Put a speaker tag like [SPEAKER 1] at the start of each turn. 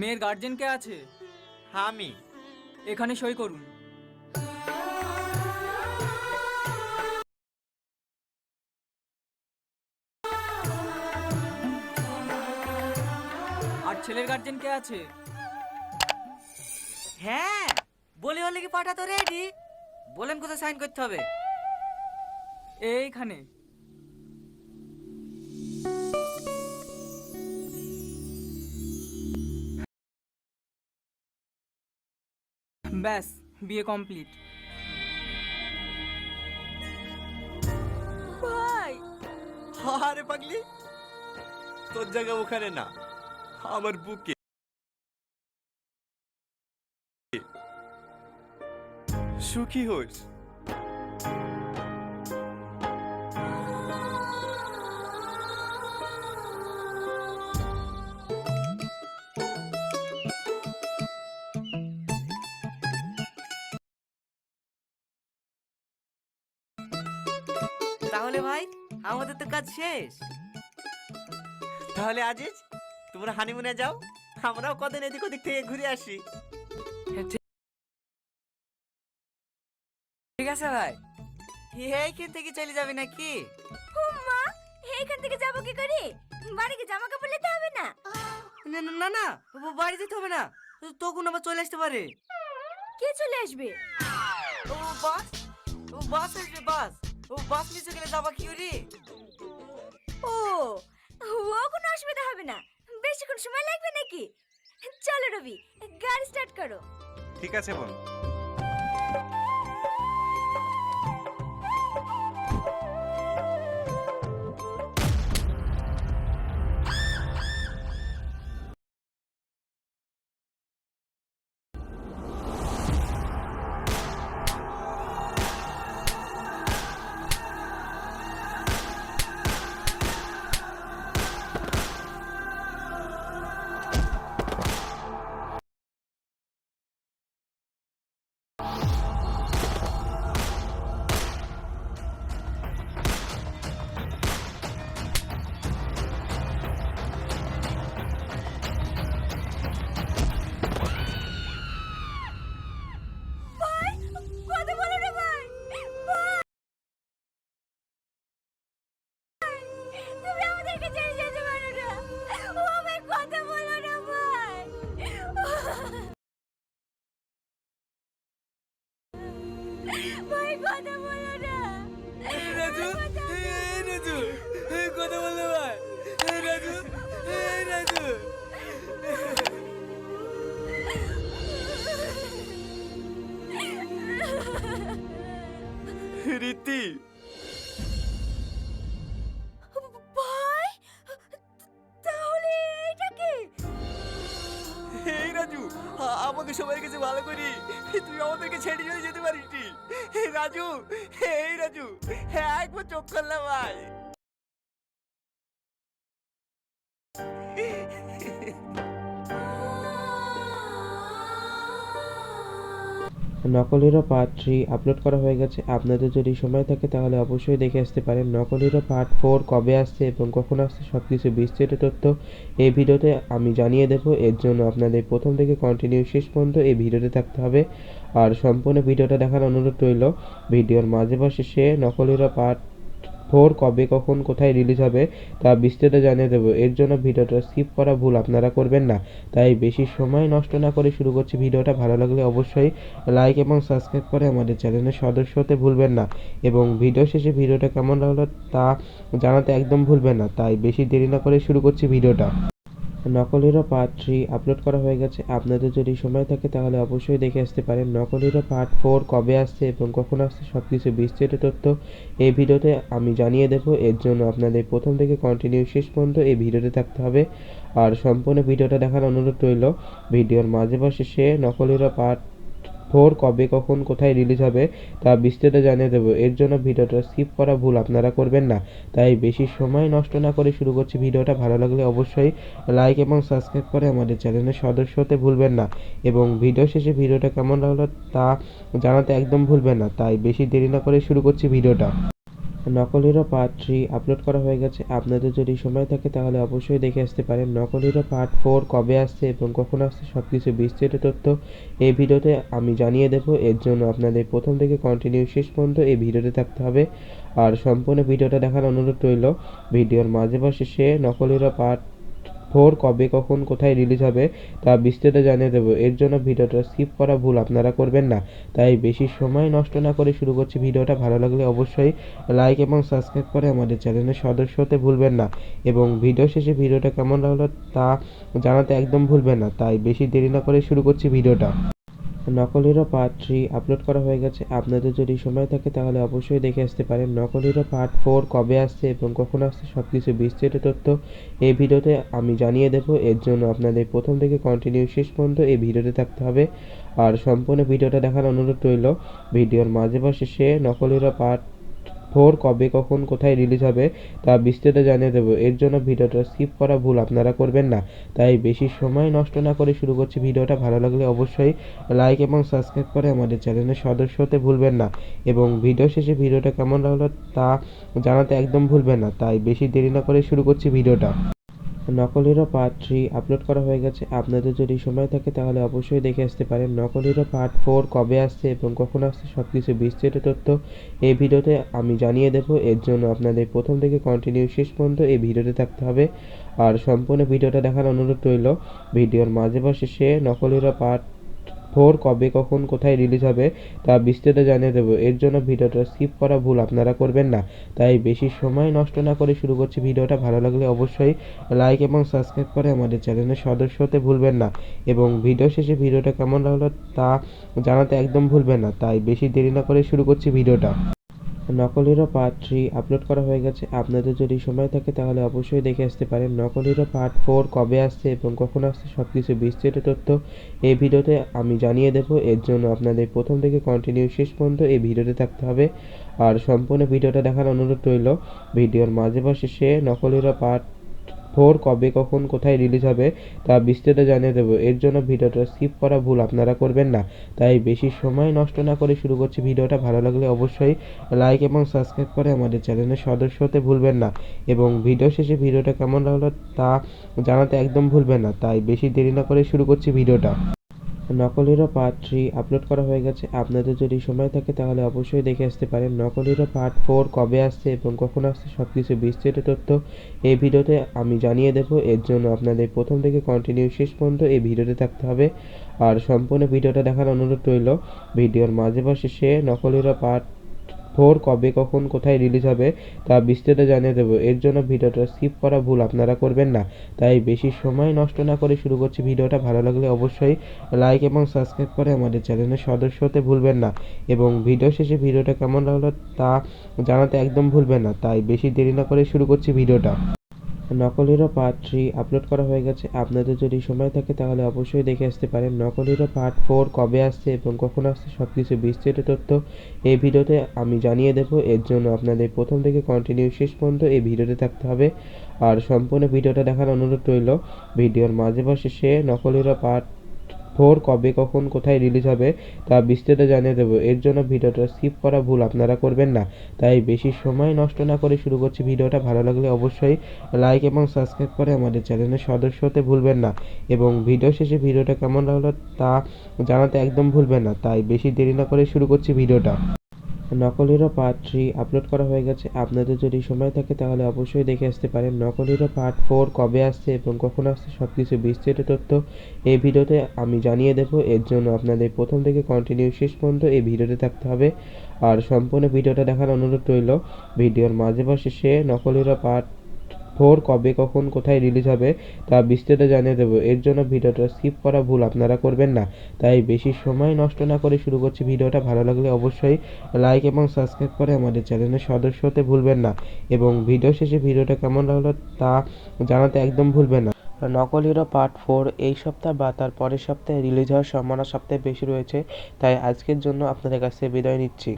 [SPEAKER 1] মেয়ের গার্জেন কে আছে?
[SPEAKER 2] আমি।
[SPEAKER 1] এখানে সই করুন। আর ছেলের গার্জেন কে আছে?
[SPEAKER 3] হ্যাঁ বলে হলে কি পাঠাতো রেডি বলেন কোথায় সাইন করতে হবে।
[SPEAKER 1] এইখানে। ব্যাস বিয়ে কমপ্লিট
[SPEAKER 4] ভাই!
[SPEAKER 2] আরে পাগলি তোর জায়গা ওখানে না আমার বুকে। সুখী হোস।
[SPEAKER 3] তাহলে ভাই আমাদের তো কাজ শেষ।
[SPEAKER 2] তাহলে আজিজ তোমরা হানিমুনে যাও আমরাও কদিন এদিক ওদিক থেকে ঘুরে আসি।
[SPEAKER 3] ঠিক আছে ভাই। এইখান থেকে চলে যাবে নাকি?
[SPEAKER 4] মা এইখান থেকে যাব কি করে? বাড়িকে জামা কাপড় নিতে হবে না?
[SPEAKER 3] না না, না না ব- বাড়ি যেতে হবে না। তখন আবার চলে আসতে পারে।
[SPEAKER 4] কে চলে আসবে?
[SPEAKER 3] ও বাস ও বাস আসবে বাস। ও বাস নিচে গেলে যাবা কি রে
[SPEAKER 4] ও ও কোনো অসুবিধা হবে না। বেশিক্ষণ সময় লাগবে নাকি? চলো রবি গাড়ি স্টার্ট করো।
[SPEAKER 2] ঠিক আছে বোন
[SPEAKER 1] রাজু
[SPEAKER 2] আমাকে সবাই কাছে ভালো করি। তুই আমাদেরকে ছেড়ে চলে যেতে পারিস রাজু এই রাজু হ্যাঁ একবার চোখ করলাম ভাই।
[SPEAKER 5] নকল হিরো পার্ট থ্রি আপলোড করা হয়ে গেছে। আপনাদের যদি সময় থাকে, তাহলে অবশ্যই দেখে আসতে পারেন। নকলেরও পার্ট ফোর কবে আসছে এবং কখন আসছে সব কিছু বিস্তারিত তথ্য এই ভিডিওতে আমি জানিয়ে দেবো। এর জন্য আপনাদের প্রথম থেকে কন্টিনিউ শেষ পর্যন্ত এই ভিডিওতে থাকতে হবে। আর সম্পূর্ণ ভিডিওটা দেখার অনুরোধ রইল, ভিডিওর মাঝে বা শেষে নকলেরও পার্ট ফোর কবে, কখন, কোথায় রিলিজ হবে, তা বিস্তারিত জানিয়ে দেবো। এর জন্য ভিডিওটা স্কিপ করা ভুল, আপনারা করবেন না। তাই বেশি সময় নষ্ট না করে শুরু করছি ভিডিওটা। ভালো লাগলে অবশ্যই লাইক এবং সাবস্ক্রাইব করে আমাদের চ্যানেলের সদস্য হতে ভুলবেন না। এবং ভিডিও শেষে ভিডিওটা কেমন লাগল তা জানাতে একদম ভুলবেন না। তাই বেশি দেরি না করে শুরু করছি ভিডিওটা। নকল হিরো পার্ট থ্রি আপলোড করা হয়ে গেছে। আপনাদের যদি সময় থাকে, তাহলে অবশ্যই দেখে আসতে পারেন। নকলেরও পার্ট ফোর কবে আসছে এবং কখন আসছে সব কিছু বিস্তারিত তথ্য এই ভিডিওতে আমি জানিয়ে দেবো। এর জন্য আপনাদের প্রথম থেকে কন্টিনিউ শেষ পর্যন্ত এই ভিডিওতে থাকতে হবে। আর সম্পূর্ণ ভিডিওটা দেখার অনুরোধ রইল, ভিডিওর মাঝে বা শেষে নকলেরও পার্ট ফোর কবে, কখন, কোথায় রিলিজ হবে, তা বিস্তারিত জানিয়ে দেবো। এর জন্য ভিডিওটা স্কিপ করা ভুল আপনারা করবেন না। তাই বেশি সময় নষ্ট না করে শুরু করছি ভিডিওটা। ভালো লাগলে অবশ্যই লাইক এবং সাবস্ক্রাইব করে আমাদের চ্যানেলের সদস্য হতে ভুলবেন না। এবং ভিডিও শেষে ভিডিওটা কেমন লাগল তা জানাতে একদম ভুলবেন না। তাই বেশি দেরি না করে শুরু করছি ভিডিওটা। নকল হিরো পার্ট থ্রি আপলোড করা হয়ে গেছে। আপনাদের যদি সময় থাকে তাহলে অবশ্যই দেখে আসতে পারেন। নকল হিরো পার্ট ফোর কবে আসছে এবং কখন আসছে সব কিছু বিস্তারিত তথ্য এই ভিডিওতে আমি জানিয়ে দেবো। এর জন্য আপনাদের প্রথম থেকে কন্টিনিউ শেষ পর্যন্ত এই ভিডিওতে থাকতে হবে। আর সম্পূর্ণ ভিডিওটা দেখার অনুরোধ রইল, ভিডিওর মাঝে বা শেষে নকল হিরো পার্ট ফোর কবে কখন কোথায় রিলিজ হবে, তা বিস্তারিত জানিয়ে দেবো। এর জন্য ভিডিওটা স্কিপ করা ভুল আপনারা করবেন না। তাই বেশি সময় নষ্ট না করে শুরু করছি ভিডিওটা। ভালো লাগলে অবশ্যই লাইক এবং সাবস্ক্রাইব করে আমাদের চ্যানেলের সদস্য হতে ভুলবেন না। এবং ভিডিও শেষে ভিডিওটা কেমন লাগল তা জানাতে একদম ভুলবেন না। তাই বেশি দেরি না করে শুরু করছি ভিডিওটা। নকল হিরো পার্ট থ্রি আপলোড করা হয়ে গেছে। আপনাদের যদি সময় থাকে তাহলে অবশ্যই দেখে আসতে পারেন নকল হিরো পার্ট ফোর কবে আসছে এবং কখন আসছে সব কিছু বিস্তারিত তথ্য এই ভিডিওতে আমি জানিয়ে দেব। এর জন্য আপনাদের প্রথম থেকে কন্টিনিউ শেষ পর্যন্ত এই ভিডিওতে থাকতে হবে। আর সম্পূর্ণ ভিডিওটা দেখার অনুরোধ রইল, ভিডিওর মাঝে বা শেষে নকল হিরো পার্ট ফোর কবে কখন কোথায় রিলিজ হবে তা বিস্তারিত জানিয়ে দেবো। এর জন্য ভিডিওটা স্কিপ করা ভুল, আপনারা করবেন না। তাই বেশি সময় নষ্ট না করে শুরু করছি ভিডিওটা। ভালো লাগলে অবশ্যই লাইক এবং সাবস্ক্রাইব করে আমাদের চ্যানেলের সদস্য হতে ভুলবেন না। এবং ভিডিও শেষে ভিডিওটা কেমন লাগল তা জানাতে একদম ভুলবেন না। তাই বেশি দেরি না করে শুরু করছি ভিডিওটা। নকল হিরো পার্ট থ্রি আপলোড করা হয়ে গেছে। আপনাদের যদি সময় থাকে তাহলে অবশ্যই দেখে আসতে পারেন নকল হিরো পার্ট ফোর কবে আসছে এবং কখন আসছে সব কিছু বিস্তারিত তথ্য এই ভিডিওতে আমি জানিয়ে দেব। এর জন্য আপনাদের প্রথম থেকে কন্টিনিউ শেষ পর্যন্ত এই ভিডিওতে থাকতে হবে। আর সম্পূর্ণ ভিডিওটা দেখার অনুরোধ রইল, ভিডিওর মাঝে বা শেষে নকল হিরো পার্ট ফোর কবে, কখন, কোথায় রিলিজ হবে, তা বিস্তারিত জানিয়ে দেবো। এর জন্য ভিডিওটা স্কিপ করা ভুল, আপনারা করবেন না। তাই বেশি সময় নষ্ট না করে শুরু করছি ভিডিওটা। ভালো লাগলে অবশ্যই লাইক এবং সাবস্ক্রাইব করে আমাদের চ্যানেলের সদস্য হতে ভুলবেন না। এবং ভিডিও শেষে ভিডিওটা কেমন লাগল তা জানাতে একদম ভুলবেন না। তাই বেশি দেরি না করে শুরু করছি ভিডিওটা। নকল হিরো পার্ট থ্রি আপলোড করা হয়ে গেছে। আপনাদের যদি সময় থাকে তাহলে অবশ্যই দেখে আসতে পারেন। নকল হিরো পার্ট ফোর কবে আসছে এবং কখন আসছে সব কিছু বিস্তারিত তথ্য এই ভিডিওতে আমি জানিয়ে দেব। এর জন্য আপনাদের প্রথম থেকে কন্টিনিউ শেষ পর্যন্ত এই ভিডিওতে থাকতে হবে। আর সম্পূর্ণ ভিডিওটা দেখার অনুরোধ রইল, ভিডিওর মাঝে বা শেষে নকল হিরো পার্ট ফোর কবে, কখন, কোথায় রিলিজ হবে, তা বিস্তারিত জানিয়ে দেবো। এর জন্য ভিডিওটা স্কিপ করা ভুল, আপনারা করবেন না। তাই বেশি সময় নষ্ট না করে শুরু করছি ভিডিওটা। ভালো লাগলে অবশ্যই লাইক এবং সাবস্ক্রাইব করে আমাদের চ্যানেলের সদস্য হতে ভুলবেন না। এবং ভিডিও শেষে ভিডিওটা কেমন লাগল তা জানাতে একদম ভুলবেন না। তাই বেশি দেরি না করে শুরু করছি ভিডিওটা। নকল হিরো পার্ট থ্রি আপলোড করা হয়ে গেছে। আপনাদের যদি সময় থাকে তাহলে অবশ্যই দেখে আসতে পারেন। নকল হিরো পার্ট ফোর কবে আসছে এবং কখন আসছে সব কিছু বিস্তারিত তথ্য এই ভিডিওতে আমি জানিয়ে দেব। এর জন্য আপনাদের প্রথম থেকে কন্টিনিউ শেষ পর্যন্ত এই ভিডিওতে থাকতে হবে। আর সম্পূর্ণ ভিডিওটা দেখার অনুরোধ রইল, ভিডিওর মাঝে বা শেষে নকল হিরো পার্ট ফোর কবে, কখন, কোথায় রিলিজ হবে, তা বিস্তারিত জানিয়ে দেবো। এর জন্য ভিডিওটা স্কিপ করা ভুল, আপনারা করবেন না। তাই বেশি সময় নষ্ট না করে শুরু করছি ভিডিওটা। ভালো লাগলে অবশ্যই লাইক এবং সাবস্ক্রাইব করে আমাদের চ্যানেলের সদস্য হতে ভুলবেন না। এবং ভিডিও শেষে ভিডিওটা কেমন লাগল তা জানাতে একদম ভুলবেন না। তাই বেশি দেরি না করে শুরু করছি ভিডিওটা। নকল হিরো পার্ট থ্রি আপলোড করা হয়ে গেছে। আপনাদের যদি সময় থাকে তাহলে অবশ্যই দেখে আসতে পারেন। নকলেরও পার্ট ফোর কবে আসছে এবং কখন আসছে সব কিছু বিস্তারিত তথ্য এই ভিডিওতে আমি জানিয়ে দেবো। এর জন্য আপনাদের প্রথম থেকে কন্টিনিউ শেষ পর্যন্ত এই ভিডিওতে থাকতে হবে। আর সম্পূর্ণ ভিডিওটা দেখার অনুরোধ রইল, ভিডিওর মাঝে বা শেষে নকলেরও পার্ট ফোর কবে কখন কোথায় রিলিজ হবে তা বিস্তারিত জানিয়ে দেবো। এর জন্য ভিডিওটা স্কিপ করা ভুল আপনারা করবেন না। তাই বেশি সময় নষ্ট না করে শুরু করছি ভিডিওটা। ভালো লাগলে অবশ্যই লাইক এবং সাবস্ক্রাইব করে আমাদের চ্যানেলের সদস্য হতে ভুলবেন না। এবং ভিডিও শেষে ভিডিওটা কেমন লাগল তা জানাতে একদম ভুলবেন না। তাই বেশি দেরি না করে শুরু করছি ভিডিওটা। নকল হিরো পার্ট থ্রি আপলোড করা হয়ে গেছে। আপনাদের যদি সময় থাকে তাহলে অবশ্যই দেখে আসতে পারেন। নকল হিরো পার্ট ফোর কবে আসছে এবং কখন আসছে সব কিছু বিস্তারিত তথ্য এই ভিডিওতে আমি জানিয়ে দেবো। এর জন্য আপনাদের প্রথম থেকে কন্টিনিউ শেষ পর্যন্ত এই ভিডিওতে থাকতে হবে। আর সম্পূর্ণ ভিডিওটা দেখার অনুরোধ রইল, ভিডিওর মাঝে বা শেষে নকল হিরো পার্ট ফোর কবে কখন কোথায় রিলিজ হবে, তা বিস্তারিত জানিয়ে দেবো। এর জন্য ভিডিওটা স্কিপ করা ভুল, আপনারা করবেন না। তাই বেশি সময় নষ্ট না করে শুরু করছি ভিডিওটা। ভালো লাগলে অবশ্যই লাইক এবং সাবস্ক্রাইব করে আমাদের চ্যানেলের সদস্য হতে ভুলবেন না। এবং ভিডিও শেষে ভিডিওটা কেমন লাগল তা জানাতে একদম ভুলবেন না। নকল হিরো পার্ট ফোর এই সপ্তাহ বা তার পরের সপ্তাহে রিলিজ হওয়ার সম্ভাবনা সবথেকে বেশি রয়েছে। তাই আজকের জন্য আপনাদের কাছে বিদায় নিচ্ছি।